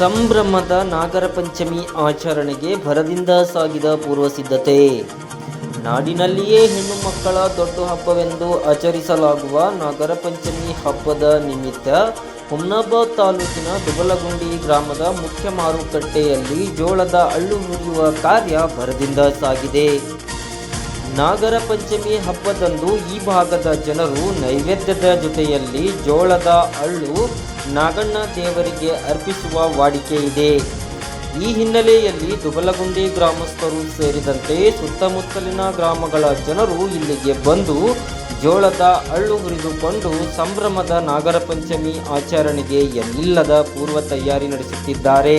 ಸಂಭ್ರಮದ ನಾಗರ ಪಂಚಮಿ ಆಚರಣೆಗೆ ಭರದಿಂದ ಸಾಗಿದ ಪೂರ್ವ ಸಿದ್ಧತೆ. ನಾಡಿನಲ್ಲಿಯೇ ಹೆಣ್ಣು ಮಕ್ಕಳ ದೊಡ್ಡ ಹಬ್ಬವೆಂದು ಆಚರಿಸಲಾಗುವ ನಾಗರ ಪಂಚಮಿ ಹಬ್ಬದ ನಿಮಿತ್ತ ಹುಮ್ನಾಬಾದ್ ತಾಲೂಕಿನ ದುಬಲಗುಂಡಿ ಗ್ರಾಮದ ಮುಖ್ಯ ಮಾರುಕಟ್ಟೆಯಲ್ಲಿ ಜೋಳದ ಅಳ್ಳು ಮುರಿಯುವ ಕಾರ್ಯ ಭರದಿಂದ ಸಾಗಿದೆ. ನಾಗರ ಪಂಚಮಿ ಹಬ್ಬದಂದು ಈ ಭಾಗದ ಜನರು ನೈವೇದ್ಯದ ಜೊತೆಯಲ್ಲಿ ಜೋಳದ ಅಳ್ಳು ನಾಗಣ್ಣ ದೇವರಿಗೆ ಅರ್ಪಿಸುವ ವಾಡಿಕೆ ಇದೆ. ಈ ಹಿನ್ನೆಲೆಯಲ್ಲಿ ದುಬಲಗುಂಡಿ ಗ್ರಾಮಸ್ಥರು ಸೇರಿದಂತೆ ಸುತ್ತಮುತ್ತಲಿನ ಗ್ರಾಮಗಳ ಜನರು ಇಲ್ಲಿಗೆ ಬಂದು ಜೋಳದ ಅಳ್ಳು ಹುರಿದುಕೊಂಡು ಸಂಭ್ರಮದ ನಾಗರ ಪಂಚಮಿ ಆಚರಣೆಗೆ ಎಲ್ಲಿಲ್ಲದ ಪೂರ್ವ ತಯಾರಿ ನಡೆಸುತ್ತಿದ್ದಾರೆ.